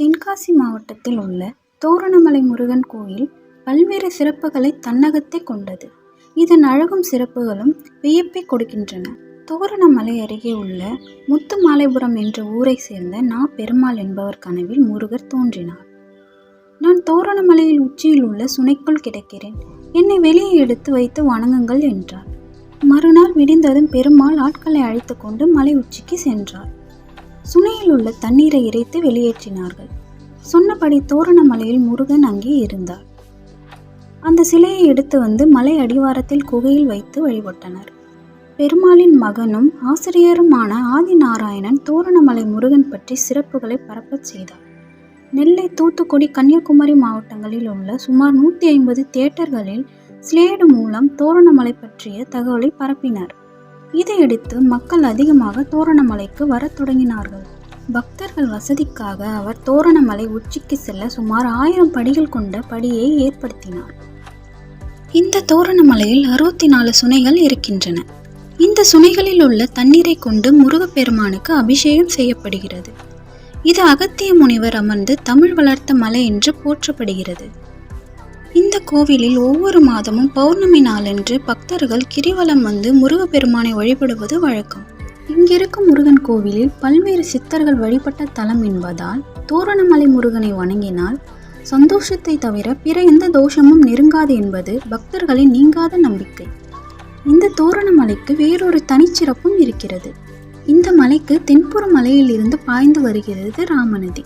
தென்காசி மாவட்டத்தில் உள்ள தோரணமலை முருகன் கோயில் பல்வேறு சிறப்புகளை தன்னகத்தே கொண்டது. இதன் அழகும் சிறப்புகளும் வியப்பை கொடுக்கின்றன. தோரணமலை அருகே உள்ள முத்துமாலைபுரம் என்ற ஊரைச் சேர்ந்த நா. பெருமாள் என்பவர் கனவில் முருகர் தோன்றினார். நான் தோரணமலையில் உச்சியில் உள்ள சுனைக்குள் கிடக்கிறேன். என்னை வெளியே எடுத்து வைத்து வணங்குங்கள் என்றார். மறுநாள் விடிந்ததும் பெருமாள் ஆட்களை அழைத்து கொண்டு மலை உச்சிக்கு சென்றார். சுனையில் உள்ள தண்ணீரை இறைத்து வெளியேற்றினார்கள். சொன்னபடி தோரணமலையில் முருகன் அங்கே இருந்தார். அந்த சிலையை எடுத்து வந்து மலை அடிவாரத்தில் குகையில் வைத்து வழிபட்டனர். பெருமாளின் மகனும் ஆசிரியருமான ஆதிநாராயணன் தோரணமலை முருகன் பற்றி சிறப்புகளை பரப்பச் செய்தார். நெல்லை தூத்துக்குடி கன்னியாகுமரி மாவட்டங்களில் உள்ள சுமார் நூற்றி ஐம்பது தியேட்டர்களில் ஸ்லேடு மூலம் தோரணமலை பற்றிய தகவலை பரப்பினர். இதையடுத்து மக்கள் அதிகமாக தோரணமலைக்கு வரத் தொடங்கினார்கள். பக்தர்கள் வசதிக்காக அவர் தோரணமலை உச்சிக்கு செல்ல சுமார் ஆயிரம் படிகள் கொண்ட படியை ஏற்படுத்தினார். இந்த தோரணமலையில் அறுபத்தி நாலு சுனைகள் இருக்கின்றன. இந்த சுனைகளில் உள்ள தண்ணீரை கொண்டு முருகப்பெருமானுக்கு அபிஷேகம் செய்யப்படுகிறது. இது அகத்திய முனிவர் அமர்ந்து தமிழ் வளர்த்த மலை என்று போற்றப்படுகிறது. இந்த கோவிலில் ஒவ்வொரு மாதமும் பௌர்ணமி நாளன்று பக்தர்கள் கிரிவலம் வந்து முருகப்பெருமானை வழிபடுவது வழக்கம். இங்கிருக்கும் முருகன் கோவிலில் பல்வேறு சித்தர்கள் வழிபட்ட தலம் என்பதால் தோரணமலை முருகனை வணங்கினால் சந்தோஷத்தை தவிர பிற எந்த தோஷமும் நெருங்காது என்பது பக்தர்களின் நீங்காத நம்பிக்கை. இந்த தோரணமலைக்கு வேறொரு தனிச்சிறப்பும் இருக்கிறது. இந்த மலைக்கு தென்புற மலையில் இருந்து பாய்ந்து வருகிறது ராமநதி.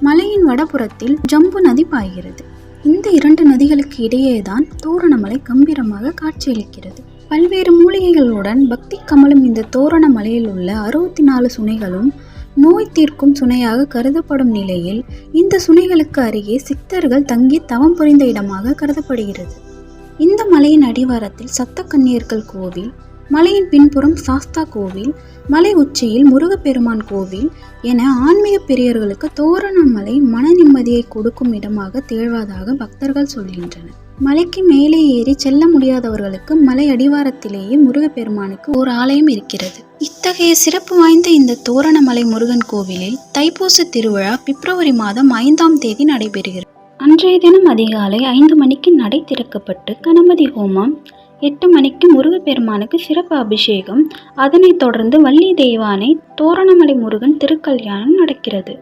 மலையின் வடபுறத்தில் ஜம்பு நதி பாய்கிறது. இந்த இரண்டு நதிகளுக்கு இடையேதான் தோரணமலை கம்பீரமாக காட்சியளிக்கிறது. பல்வேறு மூலிகைகளுடன் பக்தி கமலும் இந்த தோரணமலையில் உள்ள அறுபத்தி நாலு சுனைகளும் நோய் தீர்க்கும் சுனையாக கருதப்படும் நிலையில் இந்த சுனைகளுக்கு அருகே சித்தர்கள் தங்கி தவம் புரிந்த இடமாக கருதப்படுகிறது. இந்த மலையின் அடிவாரத்தில் சத்த கன்னியர்கள் கோவில், மலையின் பின்புறம் சாஸ்தா கோவில், மலை உச்சியில் முருகப்பெருமான் கோவில் என ஆன்மீக பெரியர்களுக்கு தோரணமலை மன நிம்மதியை கொடுக்கும் இடமாக திகழ்வதாக பக்தர்கள் சொல்கின்றனர். மலைக்கு மேலே ஏறி செல்ல முடியாதவர்களுக்கு மலை அடிவாரத்திலேயே முருகப்பெருமானுக்கு ஒரு ஆலயம் இருக்கிறது. இத்தகைய சிறப்பு வாய்ந்த இந்த தோரணமலை முருகன் கோவிலில் தைப்பூச திருவிழா பிப்ரவரி மாதம் ஐந்தாம் தேதி நடைபெறுகிறது. அன்றைய தினம் அதிகாலை ஐந்து மணிக்கு நடை திறக்கப்பட்டு கணபதி ஹோமம், எட்டு மணிக்கு முருகப்பெருமானுக்கு சிறப்பு அபிஷேகம், அதனைத் தொடர்ந்து வள்ளி தெய்வானை, தோரணமலை முருகன் திருக்கல்யாணம் நடக்கிறது.